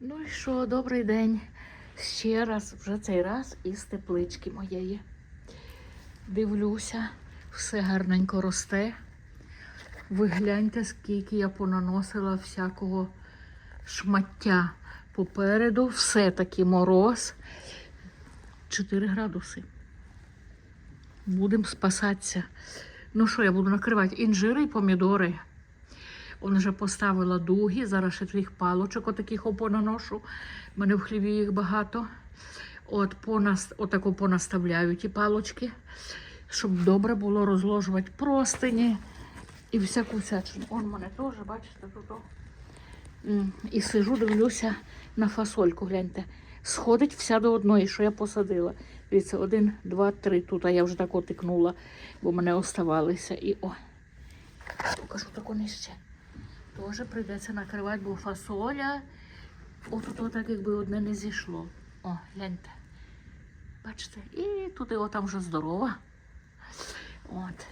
Ну і що, добрий день. Ще раз, вже цей раз із теплички моєї. Дивлюся, все гарненько росте. Ви гляньте, скільки я понаносила всякого шмаття. Попереду все-таки мороз. 4 градуси. Будемо спасатися. Ну що, я буду накривати інжири і помідори. Он вже поставила дуги, зараз ще твоїх палочок отаких опонаношу. У мене в хліві їх багато. От понас, отако понаставляю ті палочки, щоб добре було розложувати простині і всяку всячину. Он мене теж, бачите, тут. І сижу, дивлюся на фасольку, гляньте. Сходить вся до одної, що я посадила. Дивіться, один, два, три. Тут а я вже так отикнула, бо мене оставалися. І о, покажу таку нижче. Теж прийдеться накривати, бо фасоля. От от так якби одне не зійшло. О, гляньте. Бачите? І тут його там вже здорова. От.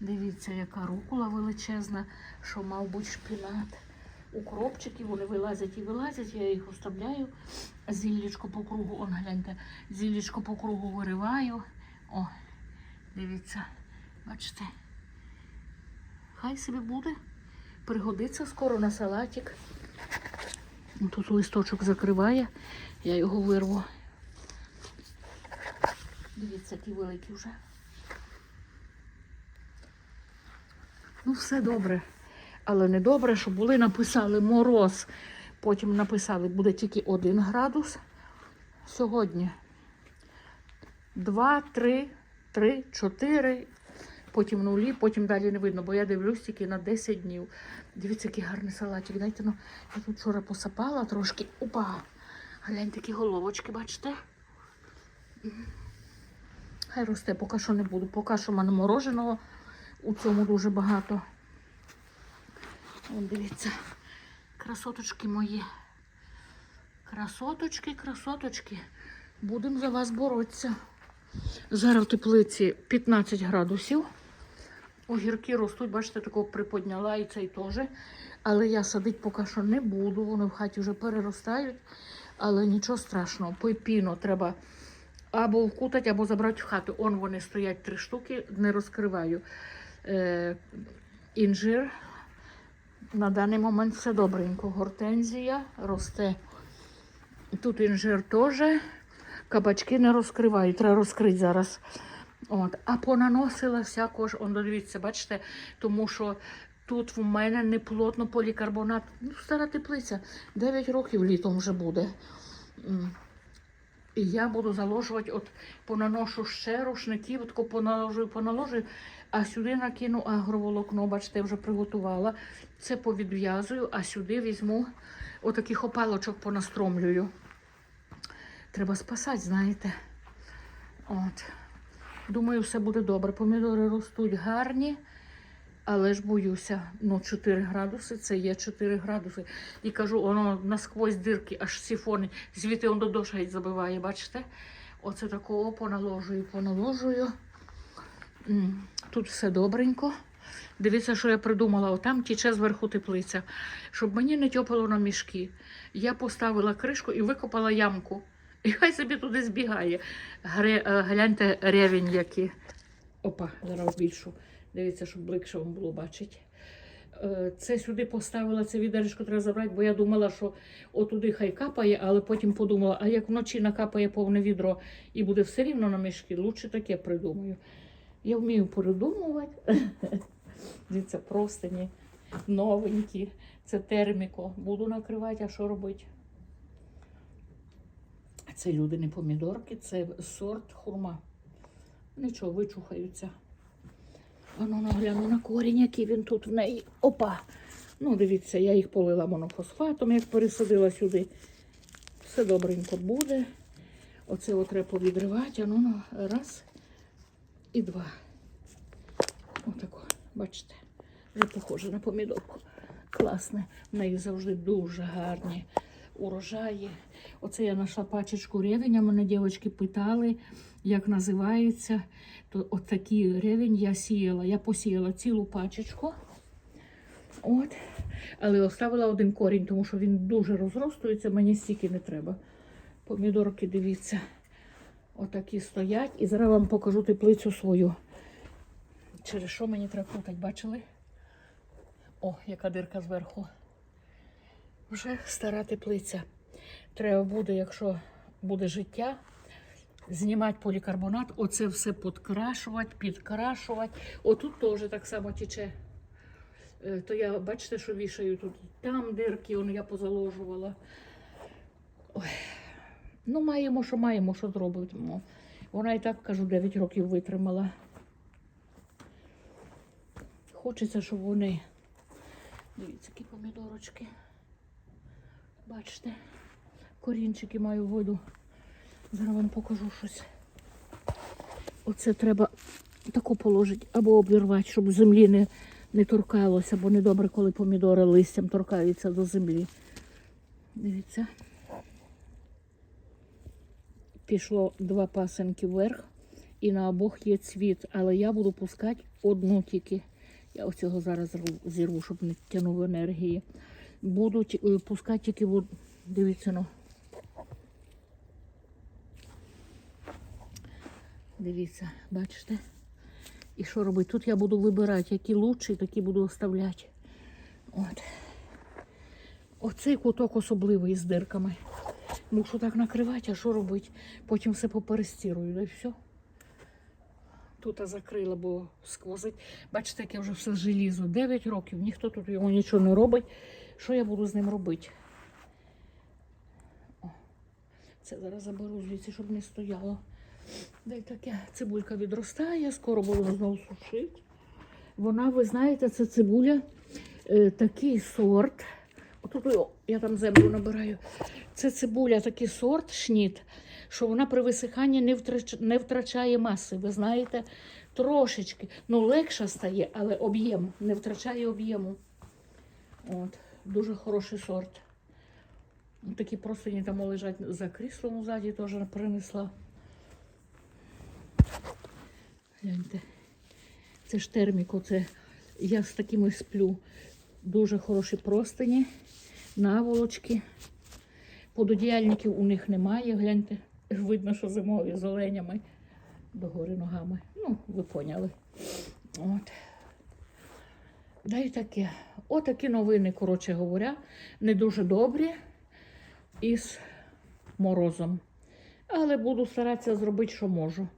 Дивіться, яка рукула величезна, що мав бути шпінат. Укропчики, вони вилазять і вилазять, я їх оставляю. Зіллічко по кругу, он гляньте, зіллічко по кругу вириваю. О, дивіться, бачите. Хай собі буде. Пригодиться скоро на салатик. Ну, Тут листочок закриває, я його вирву. Дивіться, які великі вже. Ну, все добре. Але не добре, що були, написали мороз. Потім написали, буде тільки 1 градус. Сьогодні 2, 3, 3, 4, потім нулі, потім далі не видно, бо я дивлюсь тільки на 10 днів. Дивіться, який гарний салатик. Дайте, ну, я тут вчора посапала трошки. Опа! Гляньте, такі головочки, бачите? Хай росте, поки що не буду. Поки що в мене мороженого у цьому дуже багато. Вон дивіться, красоточки мої. Красоточки, красоточки. Будемо за вас боротися. Зараз в теплиці 15 градусів. Огірки ростуть, бачите, такого приподняла і цей теж. Але я садити поки що не буду. Вони в хаті вже переростають. Але нічого страшного. Пепіно треба або вкутати, або забрати в хату. Он вони стоять три штуки, не розкриваю. Е, інжир. На даний момент все добренько. Гортензія росте. Тут інжир теж. Кабачки не розкриваю, треба розкрити зараз. От. А понаносила всякого ж, он дивіться, бачите, тому що тут в мене не плотно полікарбонат. Ну, стара теплиця, 9 років літом вже буде. І я буду заложувати, от понаношу ще рушників, тако поналожую, поналожую, а сюди накину агроволокно, бачите, вже приготувала. Це повідв'язую, а сюди візьму отаких опалочок понастромлюю. Треба спасати, знаєте. От. Думаю, все буде добре. Помідори ростуть гарні, але ж боюся. Ну, 4 градуси це є 4 градуси. І кажу, воно насквозь дирки, аж сіфони. Звідти воно до забиває, бачите? Оце такого поналожую, поналожую. Тут все добренько. Дивіться, що я придумала. Отам тіче зверху теплиця. Щоб мені не тьопало на мішки. Я поставила кришку і викопала ямку. І хай собі туди збігає. Гре, е, гляньте ревень який. Опа, зараз більшу. Дивіться, щоб бликше вам було бачити. Е, Це сюди поставила, це відеречко треба забрати, бо я думала, що отуди хай капає, але потім подумала, а як вночі накапає повне відро і буде все рівно на мішки, лучше таке придумаю. Я вмію придумувати. Дивіться, простині новенькі. Це терміко. Буду накривати, а що робити? Це люди не помідорки, це сорт хурма. Нічого, вичухаються. Ану, нагляну на корінь, який він тут в неї. Опа! Ну, дивіться, я їх полила монофосфатом, як пересадила сюди. Все добренько буде. Оце от треба повідривати. Ану, ну, раз і два. Отако, бачите, вже похоже на помідорку. Класне. В неї завжди дуже гарні урожаї. Оце я знайшла пачечку ревеня. Мене дівчатки питали, як називається. То от такий ревень я сіяла. Я посіяла цілу пачечку. От. Але оставила один корінь, тому що він дуже розростується, мені стільки не треба. Помідорки, дивіться, отакі стоять. І зараз вам покажу теплицю свою. Через що мені треба крутати, бачили? О, яка дирка зверху. Вже стара теплиця. Треба буде, якщо буде життя, знімати полікарбонат, оце все підкрашувати, підкрашувати. Отут теж так само тече. Е, То я, бачите, що вішаю тут. Там дирки, он я позаложувала. Ой. Ну, маємо, що маємо, що зробимо. Вона і так, кажу, 9 років витримала. Хочеться, щоб вони. Дивіться, які помідорочки. Бачите, корінчики маю воду. Зараз вам покажу щось. Оце треба таку положити або обірвати, щоб землі не, не торкалося, бо недобре, коли помідори листям торкаються до землі. Дивіться. Пішло два пасенки вверх, і на обох є цвіт, але я буду пускати одну тільки. Я ось цього зараз зірву, щоб не тягнув енергії. Буду ті- е, пускати тільки в од- Дивіться, ну. Дивіться, бачите? І що робити? Тут я буду вибирати, які лучші, такі буду оставляти. От. Оцей куток особливий з дирками. Мушу так накривати, а що робити? Потім все поперестірую, і все. Тут я закрила, бо сквозить. Бачите, яке вже все желізо. 9 років, ніхто тут його нічого не робить. Що я буду з ним робити? О, це зараз заберу звідси, щоб не стояло. Дай таке цибулька відростає, скоро буду знову сушити. Вона, ви знаєте, це цибуля, е, такий сорт. Отут о, я там землю набираю. Це цибуля, такий сорт шніт, що вона при висиханні не, втрач, не втрачає маси. Ви знаєте, трошечки. Ну, легша стає, але об'єм не втрачає об'єму. От, дуже хороший сорт. Такі простині там лежать за кріслом ззаді, теж принесла. Гляньте. Це ж терміко, це я з такими сплю. Дуже хороші простині, наволочки. Пододіяльників у них немає. Гляньте, видно, що зимові з оленями догори ногами. Ну, ви поняли. От. Да і таке. Отакі новини, коротше говоря, не дуже добрі із морозом. Але буду старатися зробити, що можу.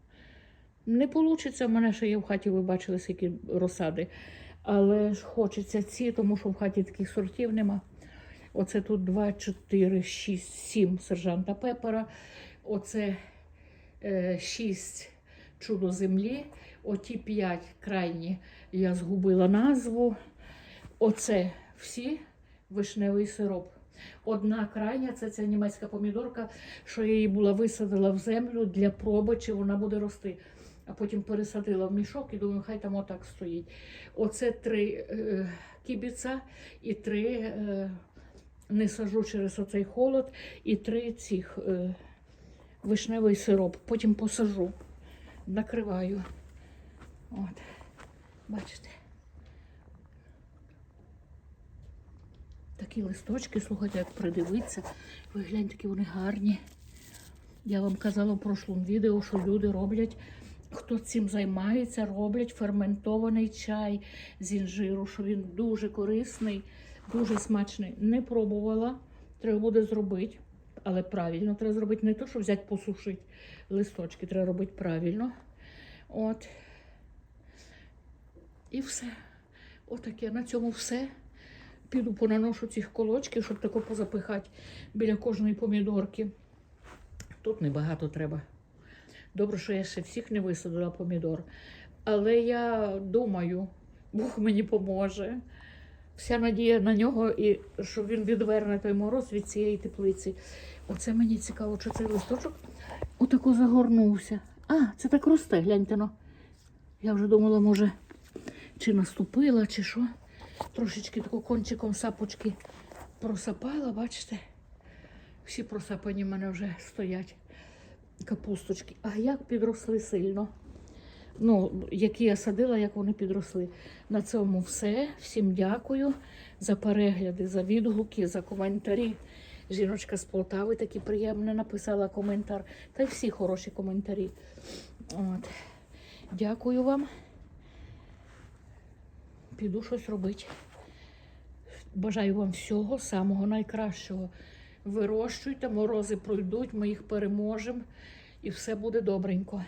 Не вийде, в мене ще є в хаті, ви бачили, скільки розсади. Але ж хочеться ці, тому що в хаті таких сортів нема. Оце тут 2, 4, 6, 7 сержанта пепера. Оце е, 6 чудо землі. Оті 5 крайні я згубила назву. Оце всі вишневий сироп. Одна крайня це ця німецька помідорка, що я її була висадила в землю для проби, чи вона буде рости. А потім пересадила в мішок і думаю, хай там отак стоїть. Оце три е, кібіца і три е, не сажу через оцей холод, і три цих е, вишневий сироп. Потім посажу, накриваю. От. Бачите. Такі листочки, слухайте, як придивитися. Ви гляньте, які вони гарні. Я вам казала в прошлому відео, що люди роблять, хто цим займається, роблять ферментований чай з інжиру, що він дуже корисний, дуже смачний. Не пробувала, треба буде зробити, але правильно треба зробити не то, що взяти посушити листочки, треба робити правильно. От. І все. Отаке. На цьому все. Піду понаношу цих колочків, щоб тако позапихати біля кожної помідорки. Тут небагато треба. Добре, що я ще всіх не висадила помідор. Але я думаю, Бог мені поможе. Вся надія на нього, і що він відверне той мороз від цієї теплиці. Оце мені цікаво, що цей листочок отако загорнувся. А, це так росте, гляньте но. Я вже думала, може, чи наступила, чи що. Трошечки тако кончиком сапочки просапала, бачите? Всі просапані в мене вже стоять капусточки. А як підросли сильно. Ну, які я садила, як вони підросли. На цьому все. Всім дякую за перегляди, за відгуки, за коментарі. Жіночка з Полтави такі приємні написала коментар. Та й всі хороші коментарі. От. Дякую вам. Піду щось робити. Бажаю вам всього самого найкращого. Вирощуйте, морози пройдуть, ми їх переможемо і все буде добренько.